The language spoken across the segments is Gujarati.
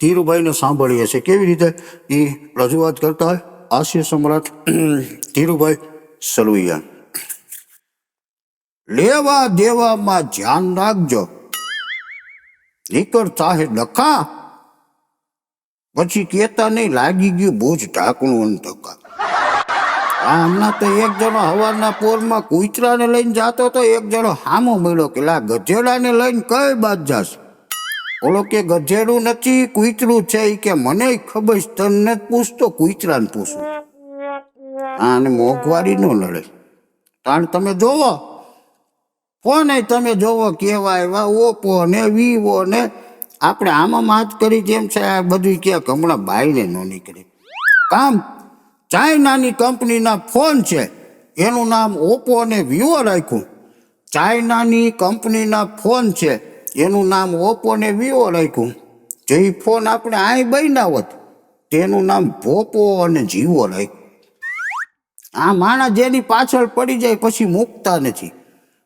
ધીરુભાઈને સાંભળીએ છીએ. કેવી રીતે એ રજૂઆત કરતા હોય? હાસ્ય સમ્રાટ ધીરુભાઈ સલવૈયા લેવા દેવામાં ધ્યાન રાખજો. નીકળ ચાહે ડખા. પછી કેતા નહીં, લાગી ગયું બોજ ઢાંકણું અને ધક્કા આ હમણાં તો એક જણો હવારના પોરમાં કૂતરાને લઈને જાતો તો એક જણો હામો મળ્યો કે, લા ગધેડાને લઈને કઈ બાદ જાશ? ઓલો કે ગધેડું નથી, કૂતરું છે કે મને ખબર તને નથી પૂછતો, કૂતરાને પૂછું. અને મોંઘવારી નો લડે. કારણ તમે જોવો. ફોને તમે જોવો કેવા એવા ઓપો ને વિવો ને. આપણે આમાં માત કરી જેમ છે, આ બધું કે હમણાં બાઈને ન નીકળે. કામ? ચાઇનાની કંપનીના ફોન છે. એનું નામ ઓપ્પો અને વિવો રાખ્યું. ચાઇનાની કંપનીના ફોન છે. એનું નામ ઓપ્પો ને વિવો રાખ્યું. જે ફોન આપણે અહીં બન્યા હોત, તેનું નામ ભોપો અને જીવો રાખ્યું. આ માણસ જેની પાછળ પડી જાય પછી મૂકતા નથી.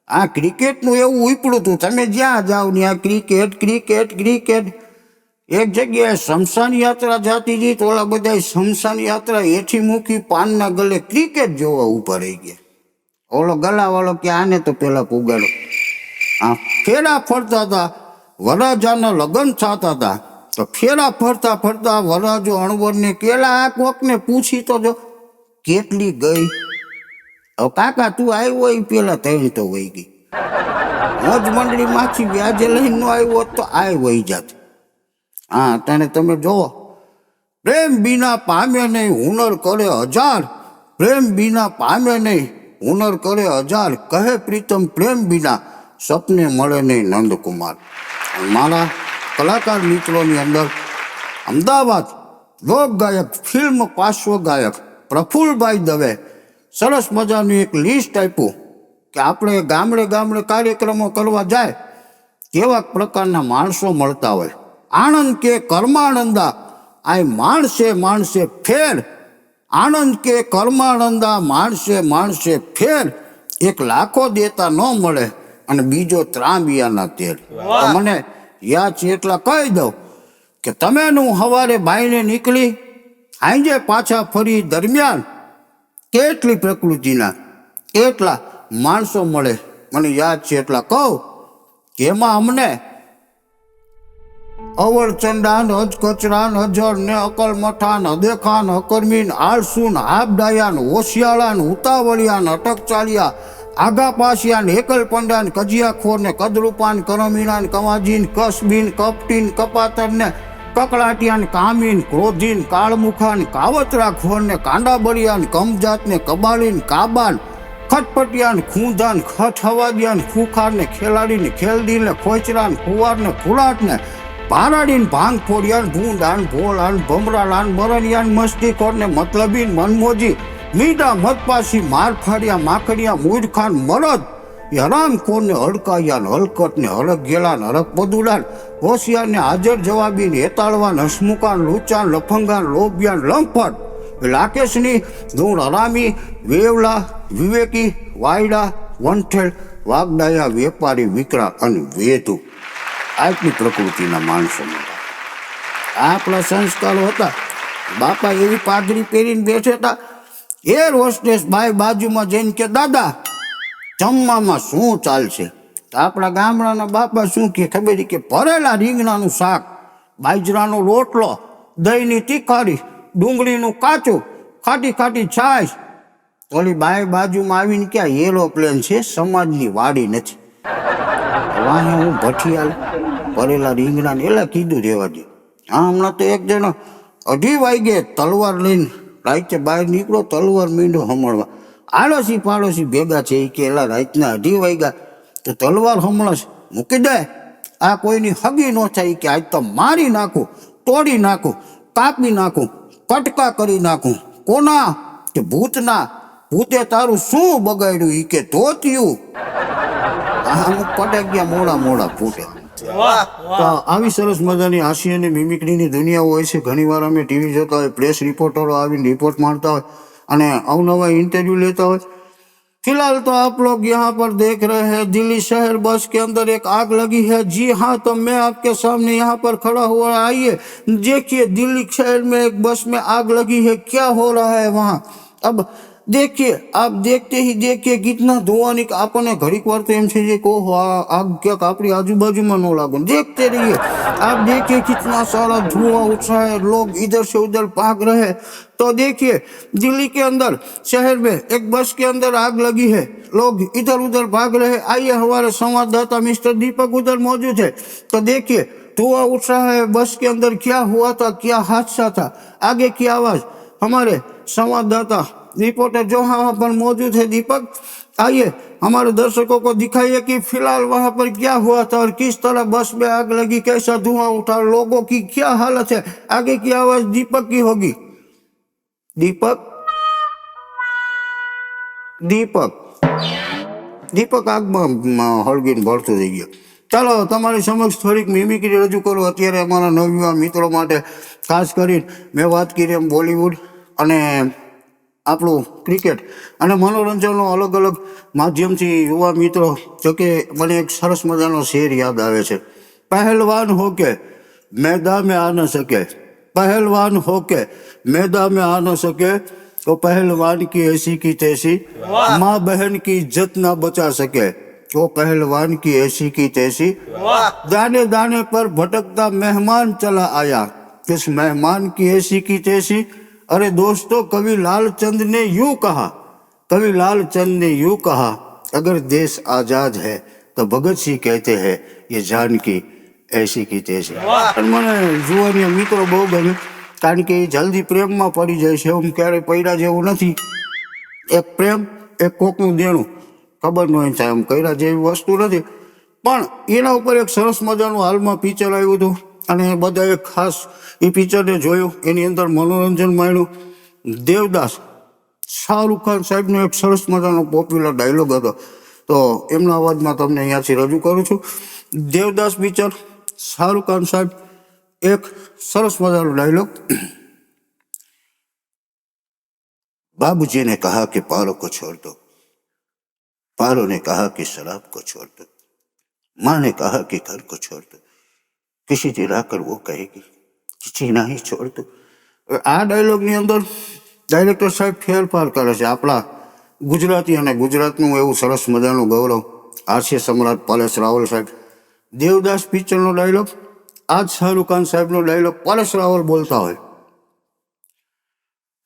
આ ક્રિકેટનું એવું ઉપડું હતું, તમે જ્યાં જાઓ ને આ ક્રિકેટ ક્રિકેટ ક્રિકેટ. એક જગ્યાએ શમશાન યાત્રા જાતી હતી, તો ઓલા બધા શમશાન યાત્રા એથી મૂકી પાનના ગલે ક્રિકેટ જોવા ઊભા રહી ગયા. ઓલો ગલાવાળો કે આને તો પહેલાં પુગાડો. ફેરા ફરતા હતા. વરાજાના લગ્ન થતા હતા. તો ફેરા ફરતા ફરતા વરાજો અણવરને કેલા આ કોકને પૂછી તો જો, કેટલી ગઈ? હવે કાકા, તું આવ્યો એ પેલા ત્રણ તો વહી ગઈ. મોજ મંડળીમાંથી વ્યાજે લઈને નો આવ્યો તો આ વહી જાત. હા, તને તમે જોવો. પ્રેમ બીના પામે નહીં, હુનર કરે હજાર. પ્રેમ બીના પામે નહીં, હુનર કરે હજાર. કહે પ્રીતમ પ્રેમ બીના સપને મળે નહીં નંદકુમાર. મારા કલાકાર મિત્રોની અંદર અમદાવાદ લોક ગાયક, ફિલ્મ પાર્શ્વ ગાયક પ્રફુલભાઈ દવે સરસ મજાનું એક લિસ્ટ આપ્યું કે આપણે ગામડે ગામડે કાર્યક્રમો કરવા જાય કેવા પ્રકારના માણસો મળતા હોય. આણંદ કે કર્માનંદા આ માણસે માણસે ફેર. આણંદ કે કર્માનંદા, માણસે માણસે ફેર. એક લાખો દેતા ન મળે. અને બીજો ત્રાંબિયાના તેલ. મને યાદ છે એટલા કહી દઉં કે તમે હું હવારે બાઈને નીકળી આંજે પાછા ફરી દરમિયાન કેટલી પ્રકૃતિના કેટલા માણસો મળે. મને યાદ છે એટલા કહું કે એમાં અમને હજ કચરાન હજર ને અકલ મઠાન અદેખાન અકર્મીન આળસુન હાબડાયાન હોશિયાળાન ઉતાવળિયાન અટક ચાલિયા આગા પાસિયાન હેકલ પંડાન કજિયાખોર ને કદરૂપાન, કરમીણાન, કવાજીન, કસબીન, કપટીન કપાતર ને કકડાટિયાન, કામીન, ક્રોધીન, કાળમુખાન કાવતરા ખોર ને કાંડાબળિયાન, કમજાતને કબાળીન કાબાન, ખટપટિયાન ખૂંધાન ખઠવાદિયાન હવાદિયાન ખુખાર ને ખેલાડીને ખેલદીન ખોચરાન કુવાર ને ખુલાટ ને ભાંગ ફોડિયાન ભૂંડાન, ભોળાન, ભમરાલાન મરણિયાન ને મતલબીન, મનમોજી મીડા, મધપાસી માર ફાડ્યા માકડિયા મૂર્ખાન મરદ. હરામ કોને હડકાયા હલકટ ને હરક ગેલાન હરક પદુડાન હોશિયાર હાજર હાજર ને હેતાળવાન હસમુકાન લૂચાન લફંગાન લોભિયાન લંફટ. લાકેશની ધૂળ હરામી, વેવલા, વિવેકી, વાયડા વંઠેલ વાગડાયા, વેપારી, વિકરા અને વેતુ આટલી પ્રકૃતિના માણસો આ આપણા સંસ્કારો હતા. બાપા એવી પાઘડી પહેરીને બેઠા એર હોસ્ટેસ ભાઈ બાજુમાં જઈને કે, દાદા, જમવામાં શું ચાલશે? તો આપણા ગામડાના બાપા શું કે ખબર કે ભરેલા રીંગણાનું શાક, બાજરાનો રોટલો, દહીંની તીખારી ડુંગળીનું કાચું, ખાટી ખાટી છાશ. ઓલી બાય બાજુમાં આવીને ક્યાં એરોપ્લેન છે, સમાજની વાડી નથી. વાહે હું ભઠિયાલ ભરેલા રીંગણા એટલે કીધું રહેવા દે. હા હમણાં તો એક જણો અઢી વાગે તલવાર લઈને રાતે બહાર નીકળો, તલવાર મીંડો હમણવા. આડોશી પાડોશી ભેગા છે એ કે, એલા, રાતના અઢી વાગ્યા. તો તલવાર હમણાં મૂકી દે. આ કોઈની હગી ન થાય કે, આજ તો મારી નાખું, તોડી નાખું, કાપી નાખું, કટકા કરી નાખું. કોના? કે ભૂતના? ભૂતે તારું શું બગાડ્યું? એ કે, ધોત્યું. આ અમુક પટક ગયા મોડા મોડા ફૂટે. તો આવી સરસ મજાની હાસ્ય અને મિમિક્રીની દુનિયા હોય છે ઘણીવાર અમે ટીવી જોતા હોય પ્રેસ રિપોર્ટરો આવીને રિપોર્ટ મારતા હોય અને અવનવા ઇન્ટરવ્યૂ લેતા હોય फिलहाल तो आप लोग यहाँ पर देख रहे हैं दिल्ली शहर बस के अंदर एक आग लगी है जी हाँ तो मैं आपके सामने यहाँ पर खड़ा हुआ आइए देखिए दिल्ली शहर में एक बस में आग लगी है क्या हो रहा है वहाँ अब देखिए आप देखते ही देखिए कितना धुआं निक આપણને ઘડીક વાર તો એમ છે જે કહો આ આગ ક્યાંક આપણી આજુબાજુમાં ન લાગે देखते रहिए आप देखिए कितना सारा धुआं उठ रहा है लोग इधर से उधर भाग रहे हैं तो देखिए दिल्ली के अंदर शहर में एक बस के अंदर आग लगी है लोग इधर उधर भाग रहे हैं आइए हमारे संवाददाता मिस्टर दीपक उधर मौजूद है तो देखिए धुआं उठ रहा है बस के अंदर क्या हुआ था क्या हादसा था आगे की आवाज हमारे संवाददाता रिपोर्टर जो वहाँ पर मौजूद है दीपक आइए हमारे दर्शकों को दिखाइए कि फिलहाल वहां पर क्या हुआ था और किस तरह बस में आग लगी कैसा धुआं उठा लोगों की क्या हालत है आगे की आवाज दीपक की होगी दीपक દીપક દીપક આગમાં મ, હળગીને ભરતો થઈ ગયો ચાલો તમારી સમક્ષ થોડીક મિમિક્રી રજૂ કરું અત્યારે અમારા નવયુવાન મિત્રો માટે ખાસ કરીને મેં વાત કરી એમ બોલિવૂડ અને આપણું ક્રિકેટ અને મનોરંજનનો અલગ અલગ માધ્યમથી યુવા મિત્રો જોકે મને એક સરસ મજાનો શેર યાદ આવે છે પહેલવાન હો કે मैदान में आ न सके पहलवान हो के मैदान में आ न सके तो पहलवान की ऐसी की तैसी माँ बहन की इज्जत ना बचा सके तो पहलवान की ऐसी की तैसी दाने दाने पर भटकता मेहमान चला आया किस मेहमान की ऐसी की तैसी अरे दोस्तों कवि लालचंद ने यूं कहा कवि लालचंद ने यूं कहा अगर देश आजाद है तो भगत सिंह कहते हैं ये जान की એસી કી તેસી અને મને જુવાની મિત્રો બહુ ગમે કારણ કે એ જલ્દી પ્રેમમાં પડી જાય છે હું ક્યારેય પૈડા જેવું નથી એક પ્રેમ એક કોકનું દેણું ખબર ન હોય એમ કર્યા જેવી વસ્તુ નથી પણ એના ઉપર એક સરસ મજાનું હાલમાં પિક્ચર આવ્યું હતું અને બધાએ ખાસ એ પિક્ચરને જોયું એની અંદર મનોરંજન માણ્યું દેવદાસ શાહરૂખ ખાન સાહેબનો એક સરસ મજાનો પોપ્યુલર ડાયલોગ હતો તો એમના અવાજમાં તમને અહીંયાથી રજૂ કરું છું દેવદાસ પિક્ચર શાહરૂખ ખાન સાહેબ એક સરસ મજાનો ડાયલોગ बाबूजी ने कहा कि पारो को छोड़ दो पारो ने कहा कि शराब को छोड़ दो माँ ने कहा कि घर को छोड़ दो किसी दिलाकर वो कहेगी कि जीना ही छोड़ दो આ ડાયલોગની અંદર ડાયરેક્ટર સાહેબ ફેરફાર કરે છે આપણા ગુજરાતી અને ગુજરાતનું એવું સરસ મજાનું ગૌરવ હાસ્ય સમ્રાટ પરેશ રાવલ સાહેબ દેવદાસ પિક્ચરનો ડાયલોગ આજ શાહરૂખ ખાન સાહેબનો ડાયલોગ પરેશ રાવલ બોલતા હોય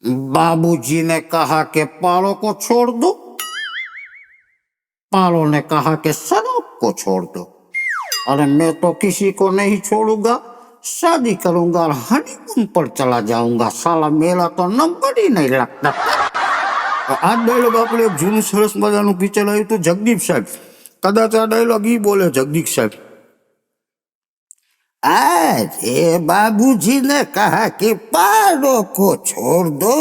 बाबूजी ने कहा कि पारो को छोड़ दो पारो ने कहा कि शराब को छोड़ दो अरे मैं तो किसी को नहीं छोड़ूंगा शादी करूंगा और हनीमून पर चला जाऊंगा साला मेरा तो नंबर ही नहीं लगता આ ડાયલોગ આપણે એક જૂનું સરસ મજાનું પિક્ચર આવ્યું હતું જગદીપ સાહેબ કદાચ આ ડાયલોગ ઈ બોલે જગદીપ સાહેબ अरे बाबूजी ने कहा कि पारो को छोड़ दो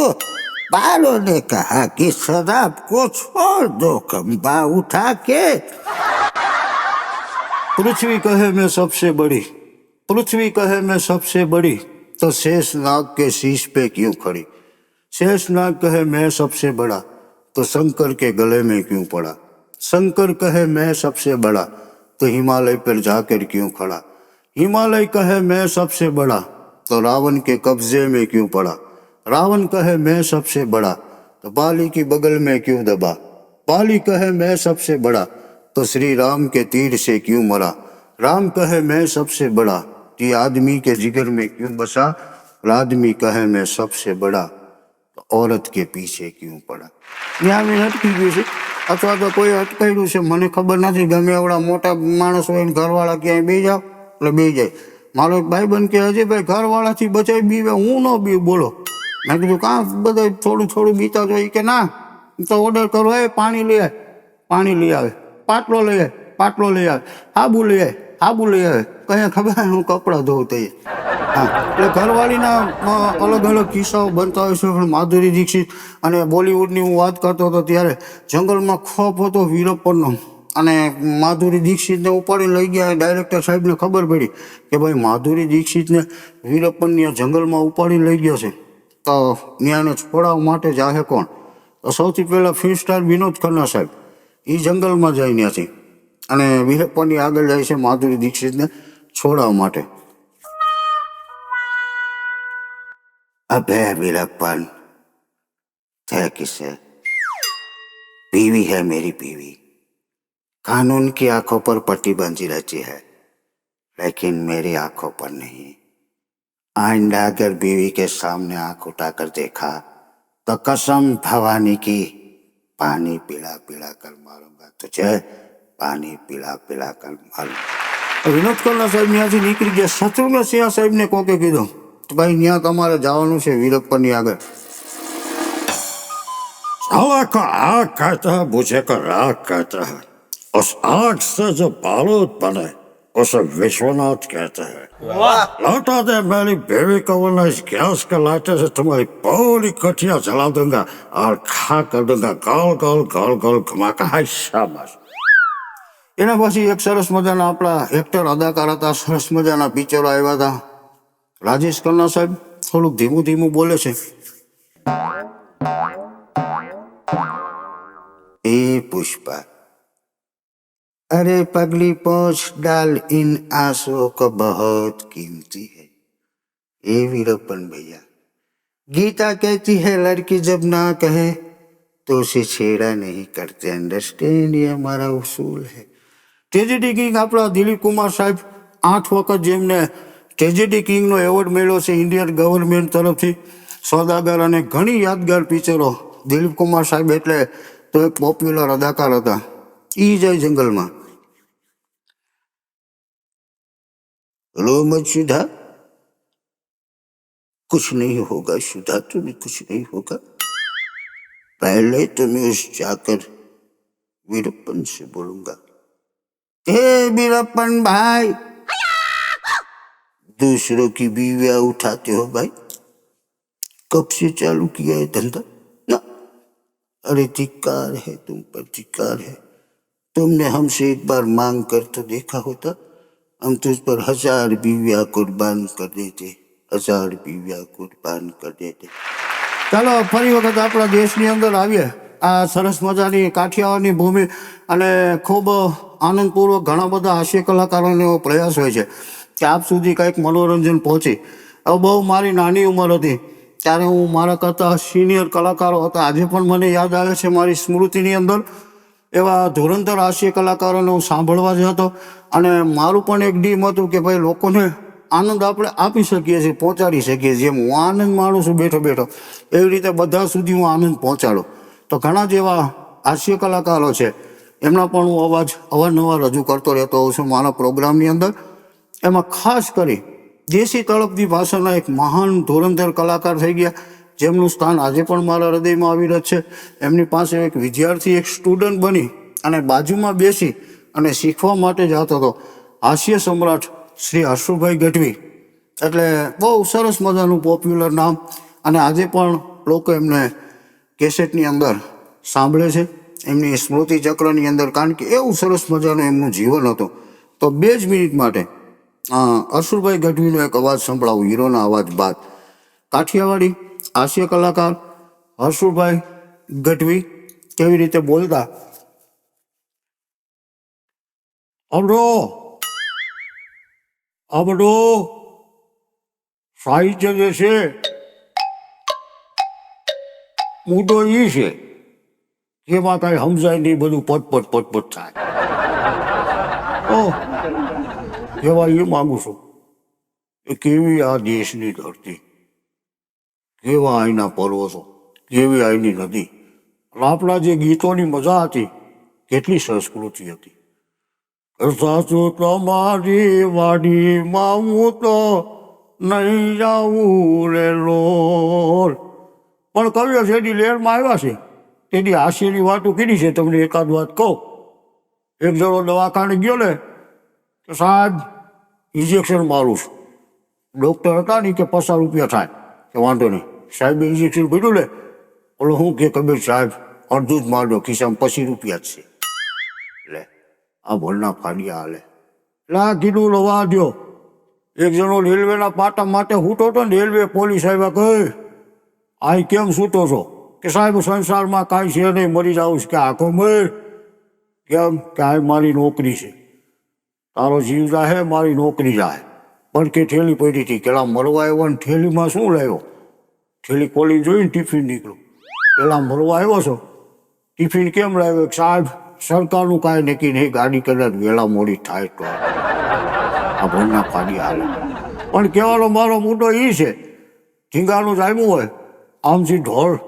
पारो ने कहा कि शराब को छोड़ दो खंबा उठा के पृथ्वी कहे मैं सबसे बड़ी। पृथ्वी कहे मैं सबसे बड़ी तो शेष नाग के शीश पे क्यों खड़ी? शेष नाग कहे मैं सबसे बड़ा तो शंकर के गले में क्यों पड़ा? शंकर कहे मैं सबसे बड़ा तो हिमालय पर जाकर क्यों खड़ा? हिमालय कहे मैं सबसे बड़ा तो रावण के कब्जे में क्यों पड़ा? रावण कहे मैं सबसे बड़ा तो बाली की बगल में क्यों दबा? बाली कहे मैं सबसे बड़ा तो श्री राम के तीर से क्यों मरा राम कहे मैं सबसे बड़ा तो ये आदमी के जिगर में क्यों बसा और आदमी कहे मैं सबसे बड़ा તો औरत કે પીછે ક્યું પડા ત્યાં મેં અટકી ગયું છે અથવા તો કોઈ અટકાયું છે મને ખબર નથી ગમે એવડા મોટા માણસ હોય ને ઘરવાળા ક્યાંય બે જાવ એટલે બે જાય મારો એક ભાઈબંધ કે હજી ભાઈ ઘરવાળાથી બચાવી બીવે હું ન બી બોલો મેં કીધું કાં બધા થોડું થોડું બીતા જોઈએ કે ના તો ઓર્ડર કરો એ પાણી લઈ આવે પાણી લઈ આવે પાટલો લઈ આવે પાટલો લઈ આવે આબુ લઈ આવે આબુ લઈ આવે કયા ખબર હું કપડાં ધોઉં તઈએ હા, એટલે ઘરવાળીના અલગ અલગ કિસ્સાઓ બનતા હોય છે. પણ માધુરી દીક્ષિત અને બોલિવૂડની હું વાત કરતો હતો ત્યારે જંગલમાં ખોફ હતો વીરપ્પનનો અને માધુરી દીક્ષિતને ઉપાડી લઈ ગયા. ડાયરેક્ટર સાહેબને ખબર પડી કે ભાઈ, માધુરી દીક્ષિતને વીરપ્પનની જંગલમાં ઉપાડી લઈ ગયો છે. તો ન્યાયને છોડાવવા માટે જાહે કોણ? સૌથી પહેલાં ફિલ્મ સ્ટાર વિનોદ ખન્ના સાહેબ. એ જંગલમાં જાય ત્યાંથી અને વીરપ્પાની આગળ જાય છે માધુરી દીક્ષિતને છોડાવવા માટે अबे वीरप्पन है किसे बीवी है मेरी बीवी कानून की आंखों पर पट्टी बंधी रहती है लेकिन मेरी आंखों पर नहीं आइंदा अगर बीवी के सामने आंख उठाकर देखा तो कसम भवानी की પાણી પીળા પીળા કલ તો છે. પાણી પીળા પીળા કલ મારૂંગા વિનોદ કોલના સાહેબ ત્યાંથી નીકળી ગયા. શત્રુઘ્ન સિંહ સાહેબને કોકે કીધું? કે ભાઈ ત્યાં તમારે જવાનું છે વીરપ્પની આગળ. આવા કા આ કાતા બુજે કા રા કાતા ઉસ આગ સે જો બાલોત બને. उसे विश्वनाथ कहते हैं लौटा दे मेरी बेबी को वरना इस गैस के लाइटर से तुम्हारी पूरी कटिया जला दूंगा और खा कर दूंगा गोल गोल गोल गोल घुमा कर हाय शाबाश એના પછી એક સરસ મજાના આપણા એક્ટર અદાકાર હતા સરસ મજાના પિક્ચરો આવ્યા હતા રાજેશ ખન્ના સાહેબ થોડુંક ધીમું ધીમું બોલે છે એ પુષ્પા अरे पगली पोछ डाल इन आंसुओं को बहुत कीमती है ये वीरप्पन भैया गीता कहती है लड़की जब ना कहे तो उसे छेड़ा नहीं करते अंडरस्टैंड ये हमारा उसूल है ટ્રેજેડી કિંગ આપણા દિલીપ કુમાર સાહેબ આઠ વખત જેમને ટ્રેજેડી કિંગનો એવોર્ડ મળ્યો છે ઇન્ડિયન ગવર્મેન્ટ તરફથી સોદાગર અને ઘણી યાદગાર પિક્ચરો દિલીપ કુમાર સાહેબ એટલે તો એક પોપ્યુલર અદાકાર હતા ઈ જાય જંગલમાં હેલો મત સુધા कुछ नहीं होगा सुधा तुम्हें कुछ नहीं होगा पहले तो मैं उस जाकर वीरप्पन से बोलूंगा हे वीरप्पन भाई दूसरों की बीवियां उठाते हो भाई कब से चालू किया है धंधा ना अरे धिक्कार है तुम पर धिक्कार है तुमने हमसे एक बार मांग कर तो देखा होता हम तुझ पर हजार बीवियां कुर्बान कर देते हजार बीवियां कुर्बान कर देते ચાલો ફરી વખત આપણા દેશની અંદર આવીએ આ સરસ મજાની કાઠિયાવાડની ભૂમિ અને ખૂબ આનંદપૂર્વક ઘણા બધા હાસ્ય કલાકારોનો એવો પ્રયાસ હોય છે કે આપ સુધી કંઈક મનોરંજન પહોંચે હવે બહુ મારી નાની ઉંમર હતી ત્યારે હું મારા કરતાં સિનિયર કલાકારો હતા આજે પણ મને યાદ આવે છે મારી સ્મૃતિની અંદર એવા ધુરંધર હાસ્ય કલાકારોને હું સાંભળવા જ હતો અને મારું પણ એક ડીમ હતું કે ભાઈ લોકોને આનંદ આપણે આપી શકીએ છીએ, પહોંચાડી શકીએ છીએ. જેમ હું આનંદ માણું છું, બેઠો બેઠો, એવી રીતે બધા સુધી હું આનંદ પહોંચાડું. તો ઘણા જ એવા હાસ્ય કલાકારો છે. એમના પણ હું અવાજ અવારનવાર રજૂ કરતો રહેતો હોઉં છું મારા પ્રોગ્રામની અંદર. એમાં ખાસ કરી દેશી તળપદી ભાષાના એક મહાન ધોરણધર કલાકાર થઈ ગયા. જેમનું સ્થાન આજે પણ મારા હૃદયમાં આવી રહ્યું છે. એમની પાસે એક વિદ્યાર્થી, એક સ્ટુડન્ટ બની અને બાજુમાં બેસી અને શીખવા માટે જતો હતો. હાસ્ય સમ્રાટ શ્રી હર્ષુભાઈ ગઢવી. એટલે બહુ સરસ મજાનું પોપ્યુલર નામ અને આજે પણ લોકો એમને કેસેટની અંદર સાંભળે છે. એમની સ્મૃતિ ચક્રની અંદર કારણ કે એવું સરસ મજાનું એમનું જીવન હતું. તો બે જ મિનિટ માટે હર્ષુભાઈ ગઢવીનો એક અવાજ સંભળાવું, હીરોના અવાજ બાદ. કાઠિયાવાડી હાસ્ય કલાકાર હર્ષુભાઈ ગઢવી કેવી રીતે બોલતા? અબડો અબડો સાહિત્ય જે છે મુદ્દો એ છે, જેમાં કાંઈ સમજાય નહીં, બધું પટપટ પટપટ થાય. કહેવા એ માગું છું કેવી આ દેશની ધરતી? કેવા અહીંના પર્વતો કેવી અહીંની નદી. આપણા જે ગીતોની મજા હતી, કેટલી સંસ્કૃતિ હતી. સાચું તમારી વાડીમાં હું તો નહીં જાઉં રે લોલ. પણ કવિઓ શેડી લેરમાં આવ્યા છે. તેની હાસ્યની વાતો કીધી છે, તમને એકાદ વાત કહું. એક જણો દવાખાને ગયો ને, તો સાહેબ ઇન્જેક્શન મારું છું. ડૉક્ટર હતા ને કે પચાસ રૂપિયા થાય, કે વાંધો નહીં. સાહેબે ઇન્જેક્શન ભર્યું ને, ઓલો હું કે કબીર સાહેબ, અડધું જ મારજો ખિસ્સામાં પચીસ રૂપિયા જ છે. લે, આ ભોળના ફાડિયા હાલે. લા કીધું લવા દો એક જણો રેલવેના પાટા માટે હૂટો હતો ને, રેલવે પોલીસ આવ્યા કહે આ કેમ સૂતો છો? કે સાહેબ, સંસારમાં કાંઈ છે નહીં, મરી જાઉં કે આખો મર? કેમ? કે આ મારી નોકરી છે. તારો જીવ જાહે, મારી નોકરી જાહે. પણ કે થેલી પડી હતી. કેળા મરવા આવ્યો ને થેલીમાં શું લાવ્યો? થેલી ખોલી જોઈને ટિફિન નીકળ્યું. પેલા ભરવા આવ્યો છો. ટિફિન કેમ લાવ્યો? સાહેબ, સરકારનું કાંઈ નક્કી નહીં, ગાડી કદાચ વેલા મોડી થાય તો. આ ભરના પાડી હાલે. પણ કહેવાનો મારો મોટો એ છે ઢીંગાનું જામ્યું હોય, આમથી ઢોળ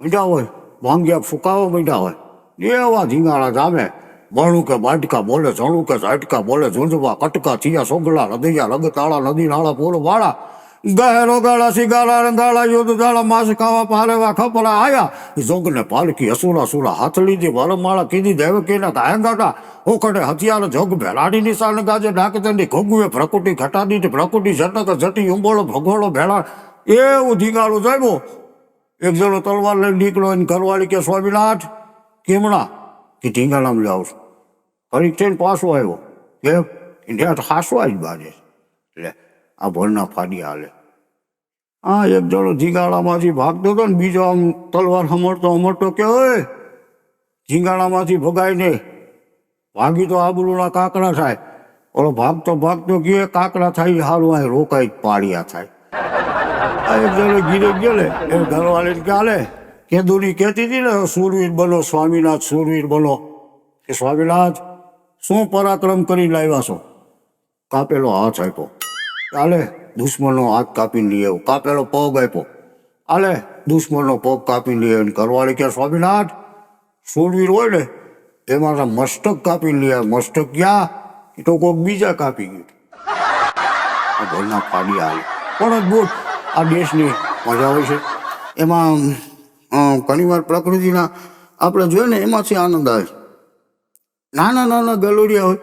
મીઠા હોય, વાંગ્યા ફૂકાવા મીઠા હોય. એવા ઢીંગાણા જામે બણું કે બાટકા બોલે જણું કે ઝાટકા બોલે, ઝુંઝવા કટકા થયા, સોગલા હૃદયા રગતાળા નદી નાળા પોલ વાળા ગહેરો ગાળા સિગારા રંગાળા યુદ્ધ ગાળા માસ ખાવા પારેવા ખપરા આયા. જોગને પાલકી અસુરા સુરા હાથ લીધી વરમાળા કીધી દેવકીના કાયંગાટા ઓખડે હથિયાર જોગ ભેલાડી નિશાન ગાજે ડાકતંડી ઘોગુએ પ્રકૃતિ ઘટાડી પ્રકૃતિ ઝટક ઝટી ઉંબોળો ભગોળો ભેળા. એવું ધીંગાળું જામ્યું એક જણો તલવાર લઈને નીકળ્યો એને ઘરવાળી કે, સ્વામિનાથ, કેમણા, કે ઢીંગાણામાં જાઉં છું? ઘડીક થઈને પાછો આવ્યો. કે ત્યાં હાસવા જ બાજે. એટલે આ ભરના ફાડી હાલે. હા એક જણો ઝીંગાડામાંથી ભાગતો હતો ને બીજો આમ તલવાર હમરતો હમરતો કે, ઓય, ઝીંગાણામાંથી ભગાઈને ભાગી તો આબરૂના કાકડા થાય. ઓલો ભાગતો ભાગતો ગયો કાકડા થાય સારું અહીં રોકાઈ પાડ્યા થાય. આ એક જણો ગીરે ગયો ને એ ઘરવાળી કે હાલે કે દુની કહેતી હતી ને સુરવીર બનો, સ્વામીનાથ સુરવીર બનો. કે, સ્વામીનાથ, શું પરાક્રમ કરી લાવ્યા છો? કાપેલો હાથ આપ્યો. હાલે દુશ્મનનો હાથ કાપીને લઈ આવ્યો કાપેલો પગ આપ્યો. આલે, દુશ્મનનો પગ કાપીને લઈ આવ્યો કરવાળી કે સ્વામિનાથ સુરવીર હોય ને, એમાં મસ્તક કાપીને લઈ આવ્યો મસ્તક ક્યાં? એ તો કોઈક બીજા કાપી ગયું. ઘરના પાડી આવે પણ અદભુત આ દેશની મજા હોય છે. એમાં ઘણીવાર પ્રકૃતિના આપણે જોઈએ ને, એમાંથી આનંદ આવે. નાના નાના ગલોડિયા હોય,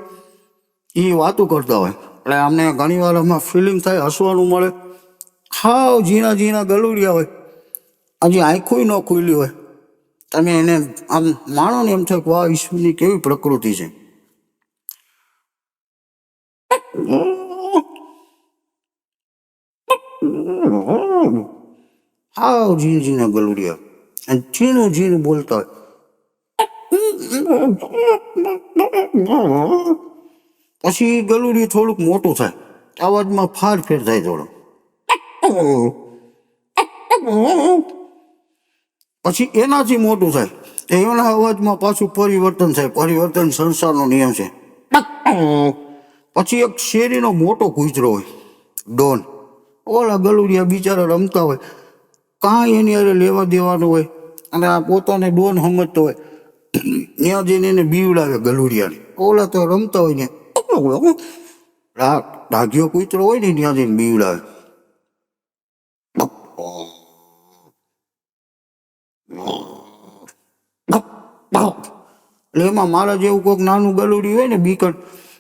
એ વાતો કરતા હોય. એટલે અમને ઘણીવાર એમાં ફિલિંગ થાય, હસવાનું મળે. હાવ ઝીણા ઝીણા ગલુડિયા હોય. હજી આંખું ન ખુલ્લી હોય. તમે એને આમ માણો ને એમ થાય કે વાહ, ઈશ્વરની કેવી પ્રકૃતિ છે. હાવ ઝીણ ઝીણા ગલુડિયા. અને ઝીણું ઝીણું બોલતા હોય. પછી ગલુડિયું થોડુંક મોટું થાય. અવાજમાં ફાર ફેર થાય થોડો પછી એનાથી મોટું થાય. એના અવાજમાં પાછું પરિવર્તન થાય. પરિવર્તન સંસારનો નિયમ છે. પછી એક શેરીનો મોટો કૂતરો હોય. ડોન. ઓલા ગલુડિયા બિચારા રમતા હોય. કાંઈ એની અરે લેવા દેવાનું હોય. અને આ પોતાને ડોન સમજતો હોય. ત્યાં જઈને એને બીવડાવે ગલુડિયાને. ઓલા તો રમતા હોય ને. આ ડાઘિયો કૂતરો હોય ને ત્યાં જઈને બીવડાવે એટલે એમાં મારા જેવું કોઈક નાનું ગલુડી હોય ને બીકણ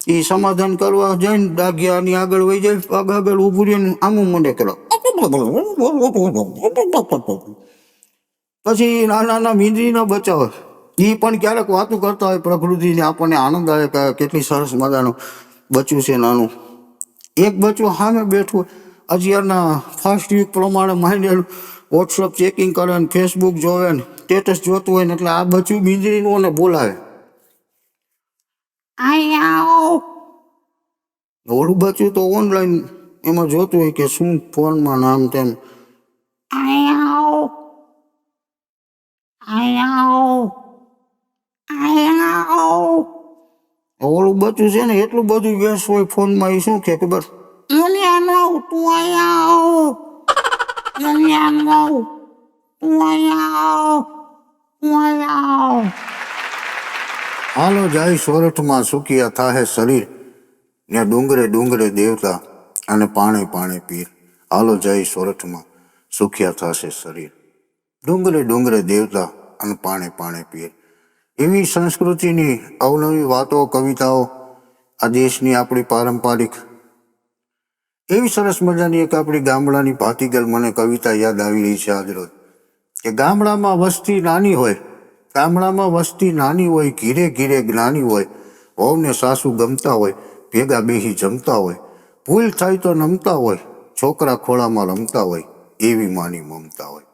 એ સમાધાન કરવા જઈને ડાઘિયાની આગળ વહી જાય પગ આગળ ઊભું રહીને આમું મને કરો પછી નાના નાના મીંદરીના હોય એ પણ ક્યારેક વાતું કરતા હોય પ્રકૃતિને આપણને આનંદ આવે કે કેટલી સરસ મજાનું બચ્યું છે નાનું. એક બચ્યું સામે બેઠું અત્યારના ફાસ્ટ યુગ પ્રમાણે માંડેલું વોટ્સઅપ ચેકિંગ કરે ને ફેસબુક જોવે ને સ્ટેટસ જોતું હોય ને એટલે આ બચ્યું મીંદડીનું અને બોલાવે. ઓલું બચ્યું તો ઓનલાઈન એમાં જોતું હોય કે શું ફોનમાં નામ તેમ. ઓલું બચ્ચું છે ને એટલું બધું વ્યસ્ત હોય ફોનમાં એ શું કે ખબર? હાલો જાય સોરઠમાં સુખિયા થાહે શરીર. ને ડુંગરે ડુંગરે દેવતા અને પાણે પાણે પીર. હાલો જાય સોરઠમાં સુખિયા થશે શરીર. ડુંગરે ડુંગરે દેવતા અને પાણે પાણે પીર. એવી સંસ્કૃતિની અવનવી વાતો, કવિતાઓ આ દેશની આપણી પારંપરિક. એવી સરસ મજાની એક આપણી ગામડાની ભાતીગલ મને કવિતા યાદ આવી રહી છે આજ રોજ. કે ગામડામાં વસ્તી નાની હોય, ગામડામાં વસ્તી નાની હોય, ઘીરે ઘીરે જ્ઞાની હોય, વહુને સાસુ ગમતા હોય, ભેગા બેહી જમતા હોય, ભૂલ થાય તો નમતા હોય, છોકરા ખોળામાં રમતા હોય, એવી માની મમતા હોય.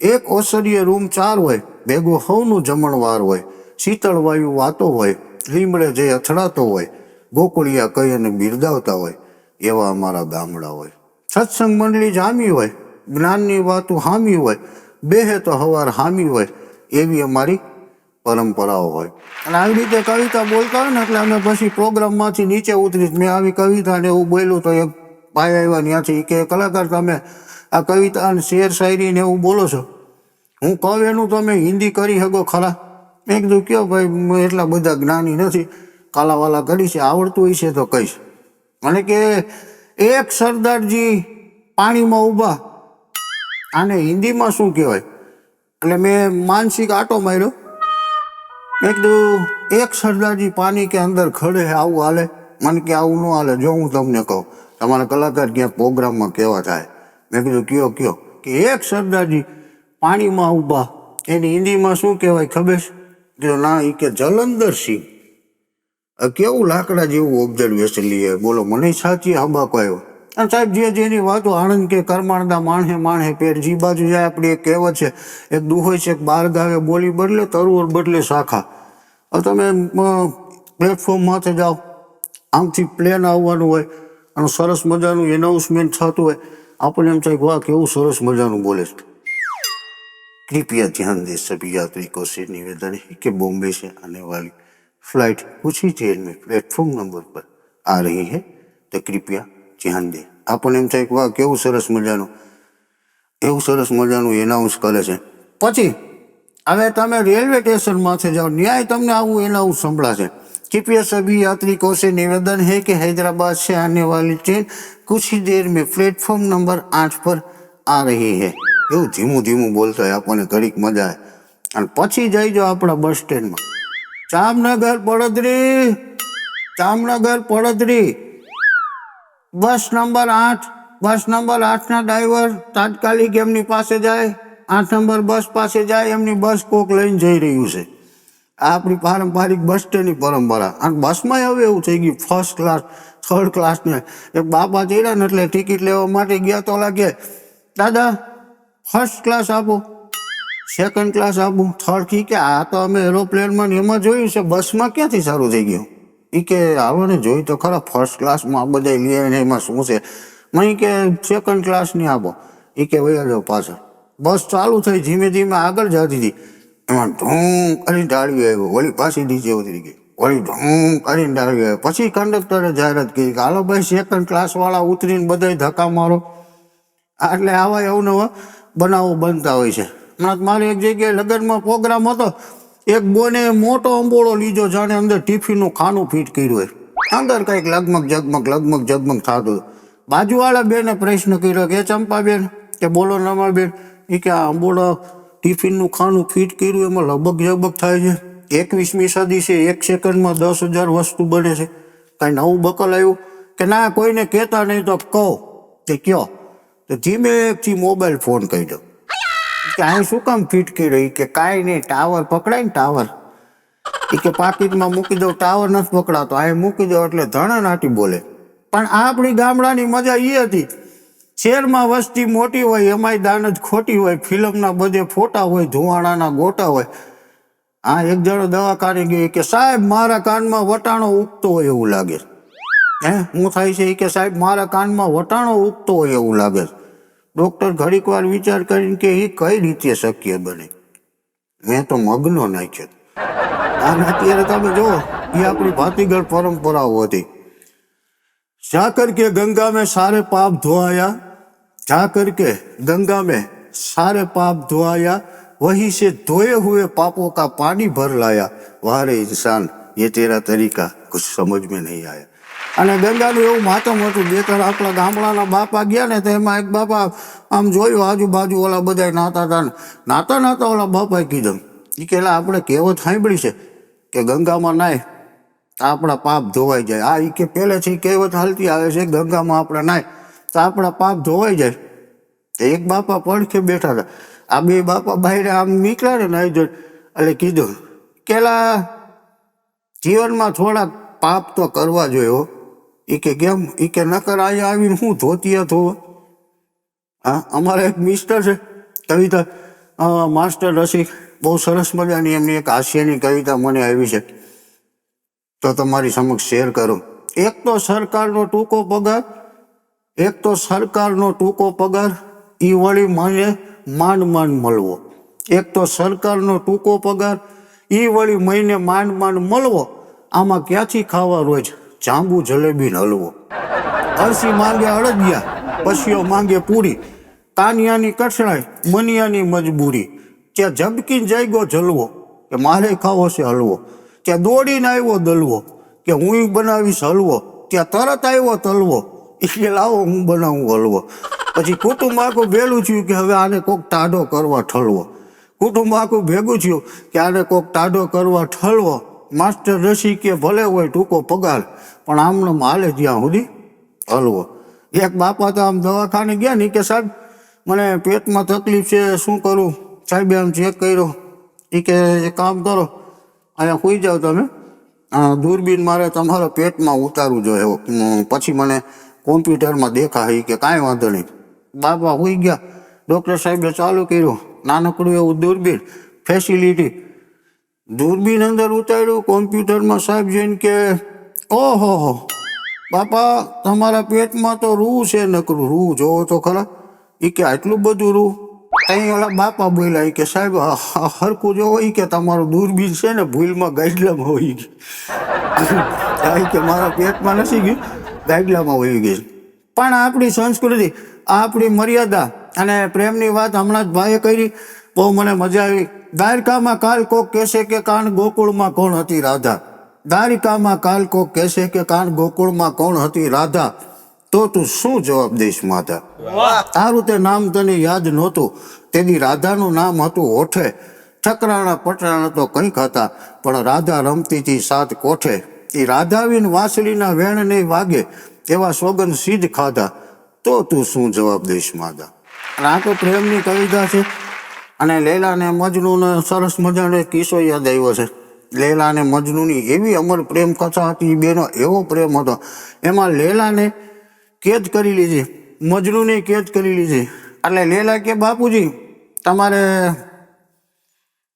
એક ઓસરીય રૂમ ચાર હોય, ભેગું હવનું જમણવાર હોય, શીતળ વાયુ વાતો હોય, લીમડે જે અથડાતો હોય, ગોકુળિયા કહી અને બિરદાવતા હોય, એવા અમારા ગામડા હોય. સત્સંગ મંડળી જામી હોય, જ્ઞાનની વાતો હામી હોય, બેહે તો હવાર હામી હોય, એવી અમારી પરંપરાઓ હોય. અને આવી રીતે કવિતા બોલતા હોય ને એટલે અમે પછી પ્રોગ્રામમાંથી નીચે ઉતરી મેં આવી કવિતા ને એવું બોલ્યું તો એક ભાઈ આવ્યા, ત્યાંથી કે કલાકાર તમે આ કવિતા અને શેર શાયરી ને એવું બોલો છો? હું કહું તમે હિન્દી કરી શકો ખરા. મેં કીધું, કયો ભાઈ એટલા બધા જ્ઞાની નથી. કાલાવાલા કરી છે, આવડતું હોય છે તો કહીશ. મને કે, એક સરદારજી પાણીમાં ઊભા. આને હિન્દીમાં શું કહેવાય? એટલે મેં માનસિક આટો માર્યો. મેં કીધું, એક સરદારજી પાણી કે અંદર ખડે આવું હાલે. મને કે, આવું ન હાલે, જો હું તમને કહું. તમારા કલાકાર ક્યાં પ્રોગ્રામમાં કેવા થાય મેં કીધું, કયો કયો? કે, એક સરદારજી, પાણીમાં ઊભા. એની હિન્દીમાં શું કહેવાય ખબર કીધું ના એ કે જલંધર સિંહ. કેવું લાકડા જેવું ઓબ્ઝર્વેશન લઈએ બોલો, મને સાચી હબાકો આવ્યો. અને સાહેબ, જે જેની વાતો આણંદ કે કરમાણદા માણહે માણહે પેર જી બાજુ જાય, આપણી એક કહેવત છે, એક દુહોય છે, એક બાર ગાવે, બોલી બદલે, તરુવર બદલે શાખા. તમે પ્લેટફોર્મ માથે જાઓ, આમથી પ્લેન આવવાનું હોય, અને સરસ મજાનું એનાઉન્સમેન્ટ થતું હોય આપણને એમ થાય કે વાહ કેવું સરસ મજાનું બોલે છે कृपया ध्यान दें सभी यात्री को से निवेदन है कि बॉम्बे से आने वाली फ्लाइट कुछ ही देर में प्लेटफॉर्म नंबर पर आ रही है तो कृपया ધ્યાન દે આપણને એમ થાય કે વાહ કેવું સરસ મજાનું એવું સરસ મજાનું એનાઉન્સ કરે છે પછી હવે તમે રેલવે સ્ટેશન માથે જાઓ ન્યાય તમને આવું એનાઉન્સ સંભળાશે कृपया सभी यात्री को से निवेदन है कि हैदराबाद से आने वाली ट्रेन कुछ ही देर में प्लेटफॉर्म नंबर आठ पर आ रही है એવું ધીમું ધીમું બોલતો હોય આપણને ઘડીક મજા આવે અને પછી જઈ જાઓ આપણા બસ સ્ટેન્ડમાં જામનગર પડદરી જામનગર પડદરી બસ નંબર આઠ બસ નંબર આઠના ડ્રાઈવર તાત્કાલિક એમની પાસે જાય આઠ નંબર બસ પાસે જાય એમની બસ કોક લઈને જઈ રહ્યું છે આ આપણી પારંપરિક બસ સ્ટેન્ડની પરંપરા. અને બસમાં હવે એવું થઈ ગયું. ફર્સ્ટ ક્લાસ થર્ડ ક્લાસને એક બાપા ચડ્યા ને એટલે ટિકિટ લેવા માટે ગયા તો લાગે, દાદા ફર્સ્ટ ક્લાસ આપો સેકન્ડ ક્લાસ આપો. થર્ડ કી કે, આ તો અમે એરોપ્લેનમાં એમાં જોયું છે. બસમાં ક્યાંથી સારું થઈ ગયું? એ કે આવો ને, જોઈ તો ખરા ફર્સ્ટ ક્લાસમાં આ બધા લે ને એમાં શું છે? મહી કે સેકન્ડ ક્લાસની આપો. એ કે, વૈયા જાઓ પાછળ બસ ચાલુ થઈ, ધીમે ધીમે આગળ જતી હતી. એમાં ઢોંગ કરીને ડાળી આવ્યો. વળી પાછી નીચે ઉતરી ગઈ. વળી ઢોંગ કરીને ડાળી આવ્યો. પછી કંડક્ટરે જાહેરાત કરી કે, હાલો ભાઈ સેકન્ડ ક્લાસવાળા ઉતરીને બધાય ધક્કા મારો. એટલે આવા અવનવા બનાવો બનતા હોય છે. હમણાં મારે એક જગ્યાએ લગ્નમાં પ્રોગ્રામ હતો. એક બોને મોટો અંબોળો લીધો, જાણે અંદર ટિફિનનું ખાનું ફીટ કર્યું હોય. અંદર કંઈક લગમગ જગમગ લગમગ જગમગ થતું. બાજુવાળા બેને પ્રશ્ન કર્યો કે ચંપાબેન? કે બોલો રમાબેન એ કે, આ અંબોળો ટિફિનનું ખાનું ફીટ કર્યું, એમાં લગભગ જગમગ થાય છે. એકવીસમી સદી છે, એક સેકન્ડમાં દસ હજાર વસ્તુ બને છે. કાંઈ નવું બકલ આવ્યું? કે ના, કોઈને કહેતા નહીં તો કહો. કે કયો? તો ધીમેથી મોબાઈલ ફોન કહી દો કે અહીં શું કામ ફિટ કરી કે કાંઈ નહીં, ટાવર પકડાય ને ટાવર. એ કે પાકીટમાં મૂકી દો ટાવર નથી પકડાતો. અહીં મૂકી દો એટલે ધણા નાટી બોલે. પણ આપણી ગામડાની મજા એ હતી. શહેરમાં વસ્તી મોટી હોય, એમાંય દાન જ ખોટી હોય. ફિલ્મના બધે ફોટા હોય, ધુવાણાના ગોટા હોય. આ એક જણો દવાખાને ગયો કે, સાહેબ, મારા કાનમાં વટાણો ઉગતો હોય એવું લાગે હે? હું થાય છે? કે, સાહેબ, મારા કાનમાં વટાણો ઉગતો હોય એવું લાગે ડૉક્ટર ઘડીક વાર વિચાર કરીને કે, એ કઈ રીતે શક્ય બને? મેં તો મગ્નો નાખ્યો. આમ અત્યારે તમે જુઓ, એ આપણી ભાતીગળ પરંપરાઓ હતી. સાકર કે ગંગા મેં સારે પાપ ધોવાયા जाकर के गंगा में सारे पाप धोआया वहीं से धोए हुए पापों का पानी भर लाया वारे इंसान ये तेरा तरीका कुछ समझ में नहीं आया અને ગંગાનું એવું માતમ હતું બે ત્રણ આપણા ગામડાના બાપા ગયા ને તો એમાં એક બાપા આમ જોયું આજુબાજુ ઓલા બધા નાતા હતા ને નાતા નાતા ઓલા બાપાએ કીધું એ કે "એલા, આપણે કહેવત સાંભળી છે કે ગંગામાં નાય તો આપણા પાપ ધોવાઈ જાય આ ઈ કે પહેલેથી કહેવત હાલતી આવે છે ગંગામાં આપણે નાય તો આપણા પાપ ધોવાઈ જાય. એક બાપા પડખે બેઠા હતા. આ બે બાપા બહાર આમ નીકળ્યા ને નાઈ જોઈ એટલે કીધું, કેલા, જીવનમાં થોડાક પાપ તો કરવા જોઈએ એ કે, કેમ? એ કે, નકર અહીંયા આવીને હું ધોતિયા ધોવા? હા, અમારા એક મિસ્ટર છે, કવિતા માસ્ટર રસિક, બહુ સરસ મજાની એમની એક હાસ્યની કવિતા મને આવી છે. તો તમારી સમક્ષ શેર કરું. એક તો સરકારનો ટૂંકો પગાર એક તો સરકારનો ટૂંકો પગાર એ વળી મને માંડ માંડ મળવો. એક તો સરકારનો ટૂંકો પગાર એ વળી મહિને માંડ માંડ મળવો. આમાં ક્યાંથી ખાવા રોજ જાંબુ, જલેબી હલવો? અરસી માંગે અડદિયા પશીઓ માંગે પૂરી. તાનિયાની કઠણાઈ, મનિયાની મજબૂરી. ત્યાં ઝબકીને જાગ્યો જલવો કે મારે ખાવો છે હલવો. ત્યાં દોડીને આવ્યો દલવો કે હું બનાવીશ હલવો. ત્યાં તરત આવ્યો તલવો. એટલે લાવો, હું બનાવું હલવો. પછી કુટુંબ આખું ભેલું થયું કે હવે આને કોક ટાઢો કરવા ઠલવો. કુટુંબ આખું ભેગું થયું કે આને કોક ટાઢો કરવા ઠલવો. માસ્ટર રસી કે ભલે હોય ટૂંકો પગાર, પણ આમને હાલે જ્યાં સુધી હલવો. એક બાપા તો આમ દવાખાને ગયા ને કે સાહેબ, મને પેટમાં તકલીફ છે, શું કરું? સાહેબે આમ ચેક કર્યો. એ કે, એક કામ કરો, અહીંયા સુઈ જાઓ તમે. દૂરબીન મારે તમારા પેટમાં ઉતારવું જોઈએ. પછી મને કોમ્પ્યુટરમાં દેખાય કે કાંઈ વાંધો નહીં. બાપા હોઈ ગયા. ડૉક્ટર સાહેબે ચાલુ કર્યું. નાનકડું એવું દૂરબીન ફેસિલિટી દૂરબીન અંદર ઉતાર્યું, કોમ્પ્યુટરમાં સાહેબ જોઈને કે, ઓહો હો, બાપા, તમારા પેટમાં તો રૂ છે નકરું, રૂ જોવો તો ખરા. એ કે, આટલું બધું રૂ? અહીં ઓલા બાપા બોલ્યા કે, સાહેબ હરકું હ- હરખું જોવો, ઈ કે, તમારું દૂરબીન છે ને ભૂલમાં ગાઈડલામાં હોય કે, મારા પેટમાં નથી ગયું. ગાઈડલામાં વહી ગઈ પણ આપણી સંસ્કૃતિ, આપણી મર્યાદા અને પ્રેમની વાત હમણાં જ ભાઈએ કરી. બહુ મને મજા આવી. દ્વારકામાં કાલ કોક કહેશે કે કાન ગોકુળમાં કોણ હતી રાધા? દ્વારિકામાં કાલ કોક કહેશે કે કાન ગોકુળમાં કોણ હતી રાધા? તો તું શું જવાબ દઈશ માતા? તારું તે નામ તને યાદ નહોતું. તેની રાધાનું નામ હતું ઓઠે ઠકરાણા પટરાણા તો કંઈક હતા, પણ રાધા રમતીથી સાત કોઠે. એ રાધાવીન વાંસળીના વેણ નહીં વાગે એવા સોગન સિદ્ધ ખાધા. તો તું શું જવાબ દઈશ માદા? અને આ તો પ્રેમની કવિતા છે. અને લેલાને મજનુને સરસ મજાનો કિસ્સો યાદ આવ્યો છે. લેલા અને મજનુની એવી અમર પ્રેમ કથા હતી બેનો એવો પ્રેમ હતો. એમાં લેલાને કેદ કરી લીધી. મજનુને કેદ કરી લીધી. એટલે લેલા કે, બાપુજી, તમારે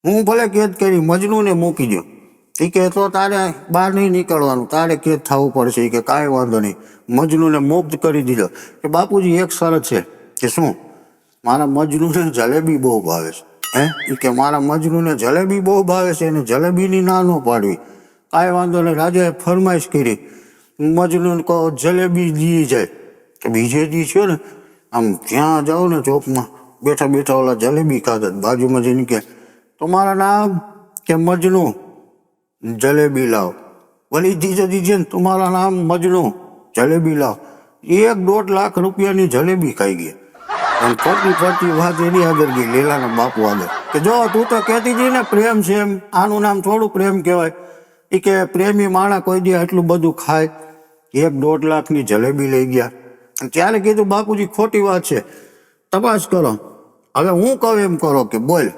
હું ભલે કેદ કરી, મજનુને મૂકી દો એ કે તો તારે બહાર નહીં નીકળવાનું. તારે કેદ થવું પડશે. કે કાંઈ વાંધો નહીં. મજનુને મુક્ત કરી દીધો. કે બાપુજી, એક શરત છે કે શું? મારા મજનુને જલેબી બહુ ભાવે છે. હે? કે મારા મજનુને જલેબી બહુ ભાવે છે. અને જલેબીની ના ન પાડવી. કાંઈ વાંધો નહીં. રાજાએ ફરમાઈશ કરી. મજનૂન કહો, જલેબી દી જાય. કે બીજે દી છે ને, આમ જ્યાં જાઓ ને ચોકમાં. બેઠા બેઠા ઓલા જલેબી ખાધા. બાજુમાં જઈને કે તમારા નામ કે મજનુ. જલેબી લાવ. વળી દીજે ને તમારા નામ મજનુ, જલેબી લાવ. એક દોઢ લાખ રૂપિયાની જલેબી ખાઈ ગઈ. અને ખોટી ખોટી વાત એની આગળ ગઈ, લીલાના બાપુ આગળ. કે જો, તું તો કહેતી હતી ને, પ્રેમ છે એમ. આનું નામ થોડું પ્રેમ કહેવાય. એ કે પ્રેમી માણા કોઈ દી આટલું બધું ખાય. એક દોઢ લાખની જલેબી લઈ ગયા. અને ત્યારે કીધું, બાપુજી, ખોટી વાત છે. તપાસ કરો. હવે હું કહું એમ કરો કે બોલ.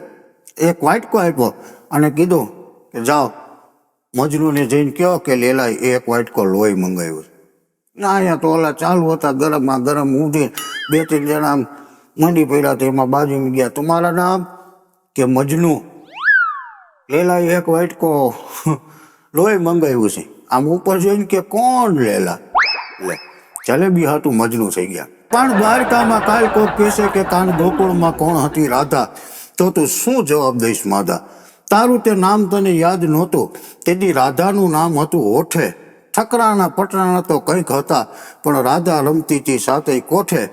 એક વાટકો આપ્યો અને કીધું કે જાઓ. મજનૂને જઈને કહો કે લેલા એક વાટકો લોહી મંગાવ્યું ના, અહીંયા તો ઓલા ચાલુ હતા, ગરમમાં ગરમ ઊંધી બે ત્રણ જણા મંડી પડ્યા તો એમાં બાજુમાં ગયા. તમારા નામ કે મજનુ. લેલા એક વાટકો લોહી મંગાવ્યું છે. આમ ઉપર જોઈને કે કોણ લેલા? લે જલેબી હાટું મજનુ થઈ ગયા. પણ દ્વારકામાં કાલ કોક કહેશે કે કાન ગોકુળમાં કોણ હતી રાધા? તો તું શું જવાબ દઈશ, માધા? તારું તે નામ તને યાદ નહોતું. તેથી રાધાનું નામ હતું ઓઠે. ઠકરાના પટરાણા તો કંઈક હતા, પણ રાધા રમતી સાથે કોઠે.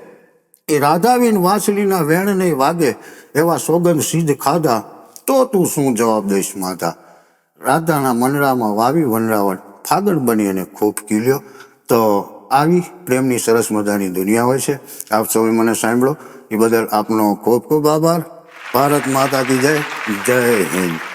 એ રાધાવીન વાંસળીના વેણને વાગે એવા સોગંદ સિદ્ધ ખાધા. તો તું શું જવાબ દઈશ માતા? રાધાના મનરામાં વાવી વનરાવટ ફાગણ બની અને ખૂબ કીલ્યો. તો આવી પ્રેમની સરસ મજાની દુનિયા હોય છે. આપ સૌએ મને સાંભળો. એ બદલ આપનો ખૂબ ખૂબ આભાર. ભારત માતા કી જય જય હિન્દ.